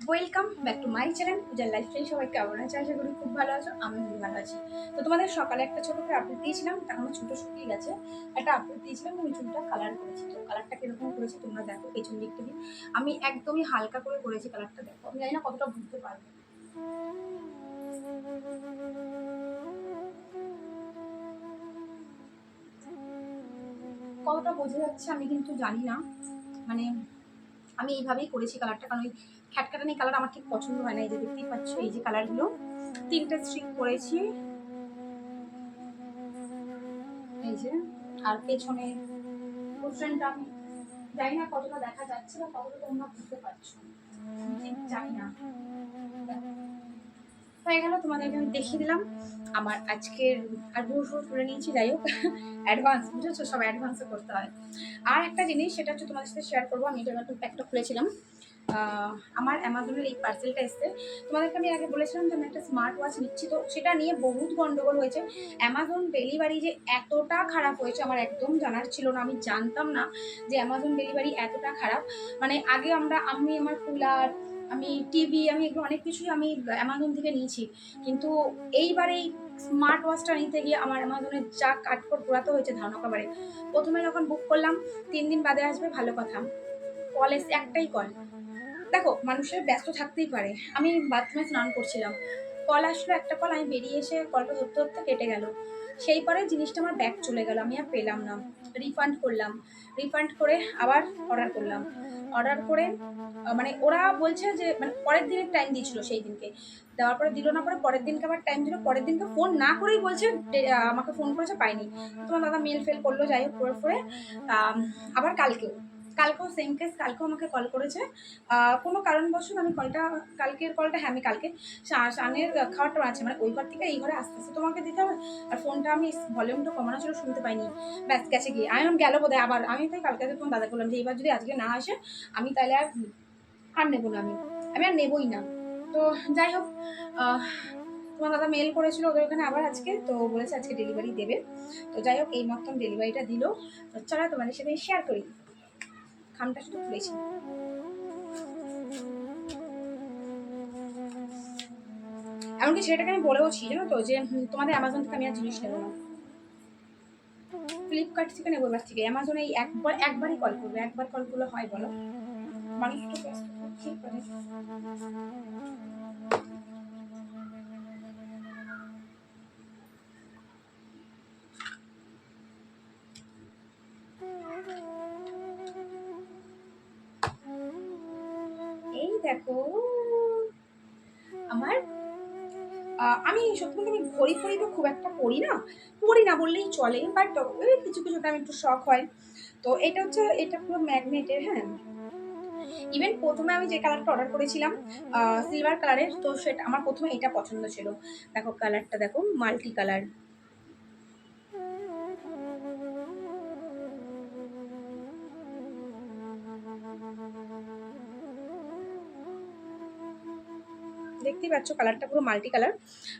Welcome back to my channel পূজার lifestyle সবাই কেমন আছে? আশা করি খুব ভালো আছো আমি খুব ভালো আছি। তো তোমাদের সকালে একটা ছোট করে আপডেট দিয়েছিলাম তখন আমার চুলটা শুকিয়ে গেছে। একটা আপডেট দিয়েছিলাম ওই চুলটা কালার করেছি। তো কালারটা কীরকম করেছি তোমরা দেখো, পেছন দিকটা দিয়ে। আমি একদমই হালকা করে করেছি কালারটা দেখো। আমি জানি না কতটা বুঝতে পারব। কতটা বোঝা যাচ্ছে আমি কিন্তু জানি না। মানে আমি এইভাবেই করেছি কালারটা কারণ ওই খ্যাটখাটানি কালার আমার ঠিক পছন্দ হয় না, এই যে দেখতেই পাচ্ছ, এই যে কালারগুলো তিনটে স্ট্রিক করেছি। এই যে, আর পেছনে আমি জানি না কতটা দেখা যাচ্ছে বা কতটা তোমরা বুঝতে পারছ। জানি না। হয়ে গেল তোমাদেরকে আমি দেখিয়ে দিলাম। আমার আজকের আর বহু তুলে নিয়েছি, যাই হোক অ্যাডভান্স বুঝেছ? সব অ্যাডভান্সে করতে হয়। আর একটা জিনিস, সেটা হচ্ছে তোমাদের সাথে শেয়ার করব। আমি এটা নতুন প্যাকটা খুলেছিলাম আমার অ্যামাজনের এই পার্সেলটা এসছে। তোমাদেরকে আমি আগে বলেছিলাম যে, আমি একটা স্মার্ট ওয়াচ নিচ্ছি। তো সেটা নিয়ে বহুত গন্ডগোল হয়েছে। অ্যামাজন ডেলিভারি যে এতটা খারাপ হয়েছে, আমার একদম জানার ছিল না। আমি জানতাম না যে অ্যামাজন ডেলিভারি এতটা খারাপ। মানে আগে আমরা, আমি, আমার কুলার আমি টিভি আমি এগুলো অনেক কিছুই আমি অ্যামাজন থেকে নিয়েছি। কিন্তু এইবারে এই স্মার্ট ওয়াচটা নিতে গিয়ে আমার অ্যামাজনের যা কাটফোট পোড়াতে হয়েছে ধারণা খাবারে, প্রথমে যখন বুক করলাম, তিন দিন বাদে আসবে, ভালো কথা। কল এসে একটাই কল দেখো, মানুষের ব্যস্ত থাকতেই পারে। আমি বাথরুমে স্নান করছিলাম। কল আসলো, একটা কল, আমি বেরিয়ে এসে কলটা ধরতে ধরতে কেটে গেল। সেই পরে জিনিসটা আমার ব্যাগ চলে গেল, আমি আর পেলাম না। রিফান্ড করলাম। রিফান্ড করে আবার অর্ডার করলাম। অর্ডার করে মানে ওরা বলছে যে মানে পরের দিনের টাইম দিয়েছিল সেই দিনকে। দেওয়ার পরে দিল না, পরে পরের দিনকে আবার টাইম দিল। পরের দিনকে ফোন না করেই বলছে আমাকে ফোন করেছে, পাইনি। তোমার দাদা মেল ফেল করল, যাই হোক, করে আবার কালকেও। কালকেও সেম কেস কালকেও আমাকে কল করেছে। কোনো কারণবশত আমি কলটা কালকের কলটা হ্যাঁ আমি কালকে শানের খাবারটা আছে মানে ওই ঘর থেকে এই ঘরে আস্তে আস্তে তোমাকে দিতে হবে। আর ফোনটা আমি ভলিউমটা কমানো ছিল শুনতে পাইনি। ব্যাস, গেছে গিয়ে। আমি গেল বোধহয় আবার। আমি তাই কালকে তোমার দাদা বললাম যে এবার যদি আজকে না আসে, আমি তাহলে আর আর নেব না আমি। আমি আর নেবই না। তো যাই হোক তোমার দাদা মেল করেছিল ওদের ওখানে আবার আজকে। তো বলেছে আজকে ডেলিভারি দেবে। তো যাই হোক, এই মতন ডেলিভারিটা দিল। চলো তোমাদের সাথে শেয়ার করি। খামটা শুধু খুলেছি এমনকি সেটাকে আমি বলেওছি জানো তো, যে তোমাদের অ্যামাজন থেকে আমি আর জিনিস নেব না। ফ্লিপকার্ট থেকে নেব এবার থেকে। অ্যামাজনে এই একবার, একবারই কল করবে। একবার কল করলে হয়, বলো? মানুষ তো ব্যস্ত থাকতেই পারে। এই দেখো। আমার আমি সত্যি বলতে আমি ঘড়ি ফড়ি তো খুব একটা পড়ি না। পড়ি না বললেই চলে বাট কিছু কিছু টাইম একটু শখ হয় তো এটা হচ্ছে, এটা পুরো ম্যাগনেটের হ্যাঁ। ইভেন প্রথমে আমি যে কালারটা অর্ডার করেছিলাম সিলভার কালারের তো সেটা, আমার প্রথমে এটা পছন্দ ছিল। দেখো কালারটা দেখো মাল্টি কালার দেখতেই পাচ্ছ কালারটা পুরো মাল্টি কালার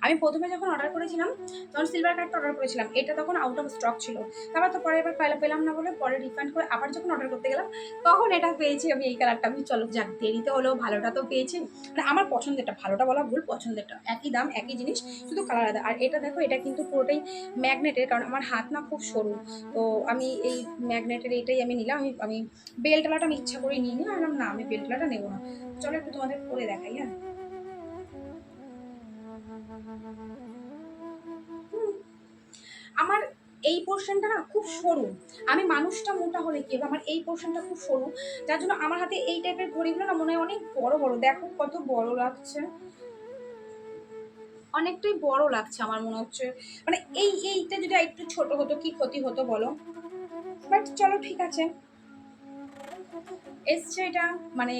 আমি প্রথমে যখন অর্ডার করেছিলাম, তখন সিলভার কালারটা অর্ডার করেছিলাম। এটা তখন আউট অফ স্টক ছিল। তারপর তো পরে এবার পেলাম না বলে পরে রিফান্ড করে আবার যখন অর্ডার করতে গেলাম, তখন এটা পেয়েছি আমি এই কালারটা আমি চলো যাক, দেরিতে হলেও ভালোটা তো পেয়েছি। মানে আমার পছন্দেরটা, ভালোটা বলা ভুল, পছন্দেরটা। একই দাম, একই জিনিস, শুধু কালার আলাদা। আর এটা দেখো, এটা কিন্তু পুরোটাই ম্যাগনেটের কারণ আমার হাত না খুব সরু। তো আমি এই ম্যাগনেটের এইটাই আমি নিলাম। আমি আমি বেল্টলাটা আমি ইচ্ছা করে নিই নি আর না, আমি বেল্টলাটা নেব না। চলো একটু তোমাদের করে দেখাই হ্যাঁ। এই পোর্শনটা না খুব সরু। আমি মানুষটা মোটা হলে কি? আমার এই পোর্শনটা খুব সরু। যার জন্য আমার হাতে এই টাইপের ঘড়িগুলো না মনে হয় অনেক বড় বড়। দেখো কত বড় লাগছে। অনেকটাই বড় লাগছে আমার মনে হচ্ছে। মানে এই এইটা যদি একটু ছোট হতো, কি ক্ষতি হতো বলো? বাট চলো ঠিক আছে। এসছে এটা মানে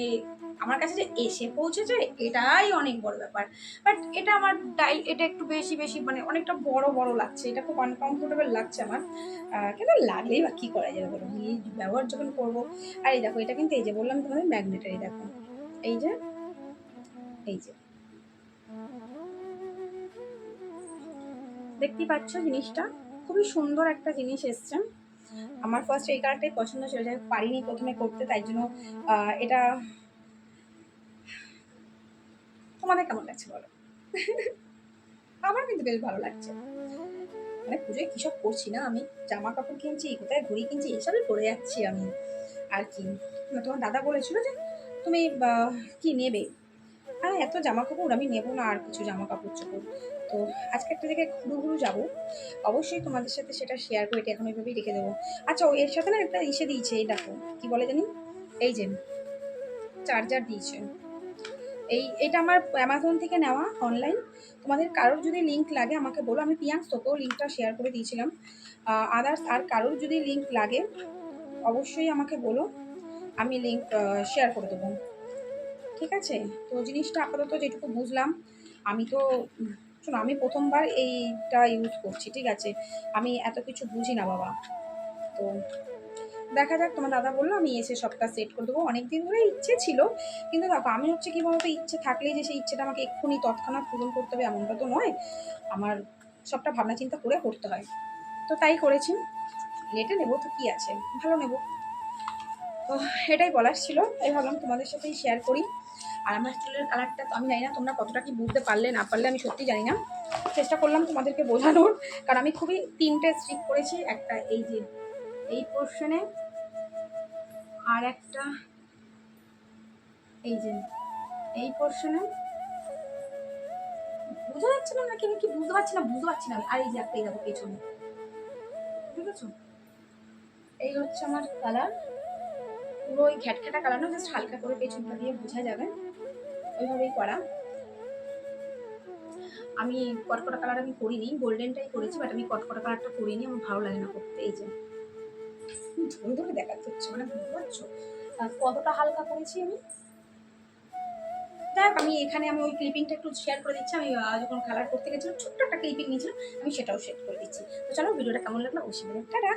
আমার কাছে যে এসে পৌঁছেছে, এটাই অনেক বড় ব্যাপার। বাট এটা আমার ডাই এটা একটু বেশি বেশি মানে অনেকটা বড় বড় লাগছে। এটা খুব আনকমফোর্টেবল লাগছে আমার। কিন্তু লাগলেই বা কী করা যাবে বলো? এই ব্যবহার যখন করব, আর এই দেখো, এটা কিন্তু এই যে বললাম তোমাদের ম্যাগনেটের দেখো। এই যে এই যে। দেখতেই পাচ্ছ জিনিসটা? খুবই সুন্দর একটা জিনিস এসছে। আমার ফার্স্ট এই কালারটাই পছন্দ ছিল হোক পারিনি প্রথমে করতে, তাই জন্য এটা তোমাদের কেমন লাগছে বলো? আমার কিন্তু বেশ ভালো লাগছে। মানে পুজোয় কী সব করছি না আমি? জামা কাপড় কিনছি, কোথায় ঘড়ি কিনছি, এসবই করে যাচ্ছি আমি। আর কি? তোমার দাদা বলেছিল যে তুমি কি নেবে? হ্যাঁ এত জামা কাপড় আমি নেব না, আর কিছু জামা কাপড় চোপড়। তো আজকে একটা জায়গায় ঘুরু ঘুরু যাব। অবশ্যই তোমাদের সাথে সেটা শেয়ার করে এটা এখন ওইভাবেই রেখে দেবো। আচ্ছা ও এর সাথে না একটা ইসে দিয়েছে, এই দেখো, কি বলে জানি? এই যে চার্জার দিয়েছে। এই, এটা আমার অ্যামাজন থেকে নেওয়া অনলাইন তোমাদের কারোর যদি লিঙ্ক লাগে, আমাকে বলো। আমি পিয়াংস তোকেও লিঙ্কটা শেয়ার করে দিয়েছিলাম। আদার্স আর কারোর যদি লিঙ্ক লাগে, অবশ্যই আমাকে বলো। আমি লিঙ্ক শেয়ার করে দেবো। ঠিক আছে? তো জিনিসটা আপাতত যেটুকু বুঝলাম, আমি তো, শোনো, আমি প্রথমবার এইটা ইউজ করছি, ঠিক আছে? আমি এত কিছু বুঝি না, বাবা। তো দেখা যাক, তোমার দাদা বলল, আমি এসে সবটা সেট করে দেবো। অনেক দিন ধরে ইচ্ছে ছিল, কিন্তু দেখো, আমি হচ্ছে কি বলতো, ইচ্ছে থাকলেই যে সেই ইচ্ছেটা আমাকে এক্ষুনি তৎক্ষণাৎ পূরণ করতে হবে এমনটা তো নয়। আমার সবটা ভাবনা চিন্তা করে করতে হয়। তো তাই করেছি। লেটে নেব, তো কী আছে? ভালো নেব। তো এটাই বলার ছিল। তাই ভাবলাম তোমাদের সাথেই শেয়ার করি। আর আমার চুলের কালারটা তো আমি জানি না, তোমরা কতটা কি বুঝতে পারলে, না পারলে আমি সত্যি জানি না। চেষ্টা করলাম তোমাদেরকে বোঝানোর, কারণ আমি খুবই তিনটে স্ট্রিক করেছি, একটা এই যে, এই পোর্শনে আর একটা এই যে, এই পোর্শনে বোঝা যাচ্ছে না নাকি আমি কি বুঝতে পারছি না, বুঝতে পারছি না আর এই যে একটা, এই দেখো, পেছনে। বুঝেছ? এই হচ্ছে আমার কালার পুরো ওই ঘ্যাটঘ্যাটা কালার না জাস্ট হালকা করে পেছনটা দিয়ে বোঝা যাবে। ওইভাবেই করা। আমি কটকটা কালার আমি করিনি গোল্ডেনটাই করেছি বাট আমি কটকটা কালারটা করিনি আমার ভালো লাগে না করতে এই যে। ধরে ধরে দেখাতে হচ্ছে মানে বুঝতে পারছ? কতটা হালকা করেছি আমি? যাই আমি এখানে আমি ওই ক্লিপিংটা একটু শেয়ার করে দিচ্ছি, আমি যখন কালার করতে গেছিলাম, ছোট্ট একটা ক্লিপিং নিয়েছিলাম, আমি সেটাও শেয়ার করে দিচ্ছি। তো চলো, ভিডিওটা কেমন লাগল অবশ্যই টাটা!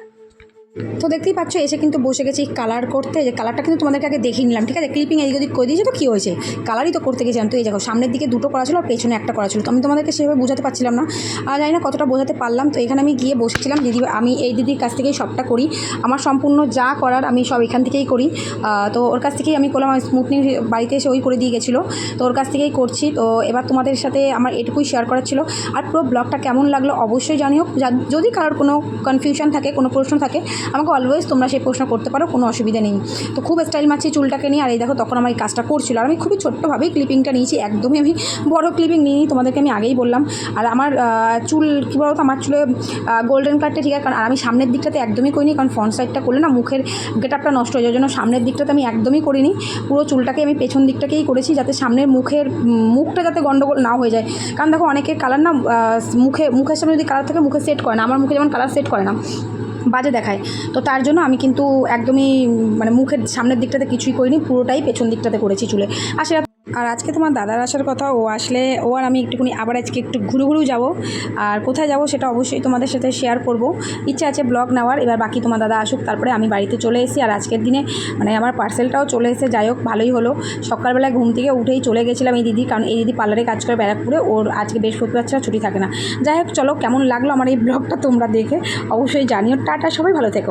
তো দেখতেই পাচ্ছ, এসে কিন্তু বসে গেছি কালার করতে। যে কালারটা কিন্তু তোমাদেরকে আগে দেখিয়ে নিলাম, ঠিক আছে? ক্লিপিং এদিক ওদিক করে দিয়েছে তো কী হয়েছে? কালারই তো করতে গেছিলাম। তো এই দেখো, সামনের দিকে দুটো করা ছিল আর পেছনে একটা করা ছিল। তো আমি তোমাদেরকে সেভাবে বোঝাতে পারছিলাম না। আর জানি না কতটা বোঝাতে পারলাম। তো এখানে আমি গিয়ে বসেছিলাম। দিদি আমি এই দিদির কাছ থেকেই সবটা করি, আমার সম্পূর্ণ যা করার আমি সব এখান থেকেই করি। তো ওর কাছ থেকেই আমি করলাম। স্মুথনিং বাড়িতে এসে ওই করে দিয়ে গেছিল। তো ওর কাছ থেকেই করছি। তো এবার তোমাদের সাথে আমার এটুকুই শেয়ার করার ছিল। আর পুরো ব্লগটা কেমন লাগল অবশ্যই জানিও। যদি কারোর কোনো কনফিউশন থাকে, কোনো প্রশ্ন থাকে আমাকে অলওয়েজ তোমরা সেই প্রশ্ন করতে পারো, কোনো অসুবিধা নেই। তো খুব স্টাইল মারছি চুলটাকে নিয়ে, আর এই দেখো তখন আমার এই কাজটা করছিল। আর আমি খুবই ছোট্টভাবেই ক্লিপিংটা নিয়েছি, একদমই আমি বড় ক্লিপিং নিইনি, তোমাদেরকে আমি আগেই বললাম। আর আমার চুল, কী বলতো, আমার চুলে গোল্ডেন কাটটা ঠিক আছে, কারণ আর আমি সামনের দিকটাতে একদমই করিনি, কারণ ফ্রন্ট সাইডটা করলে না মুখের গেটআপটা নষ্ট হয়ে যাওয়ার জন্য সামনের দিকটাতে আমি একদমই করিনি। পুরো চুলটাকে আমি পেছন দিকটাকেই করেছি, যাতে সামনের মুখের মুখটা যাতে গন্ডগোল না হয়ে যায়। কারণ দেখো অনেকের কালার না মুখে, মুখের সামনে যদি কালার থাকে, মুখে সেট করে না, আমার মুখে যেমন কালার সেট করে না বাজে দেখায়। তো তার জন্য আমি কিন্তু একদমই মানে মুখের সামনের দিকটাতে কিছুই করিনি, পুরোটাই পেছন দিকটাতে করেছি চুলে। আর সেটা আর আজকে তোমার দাদার আসার কথা, ও আসলে, ও আর আমি একটুখানি আবার আজকে একটু ঘুরু ঘুরু যাব। আর কোথায় যাব সেটা অবশ্যই তোমাদের সাথে শেয়ার করব। ইচ্ছে আছে ব্লগ নেওয়ার, এবার বাকি তোমার দাদা আসুক, তারপরে আমি বাড়িতে চলে এসেছি। আর আজকের দিনে মানে আমার পার্সেলটাও চলে এসে যাই হোক, ভালোই হলো। সকালবেলায় ঘুম থেকে উঠেই চলে গেছিলাম এই দিদি, কারণ এই দিদি পার্লারে কাজ করে ব্যারাকপুরে, ওর আজকে বৃহস্পতিবার ছাড়া ছুটি থাকে না। যাই হোক, চলো, কেমন লাগল আমার এই ব্লগটা তোমরা দেখে, অবশ্যই জানিও। টাটা, সবাই ভালো থেকো।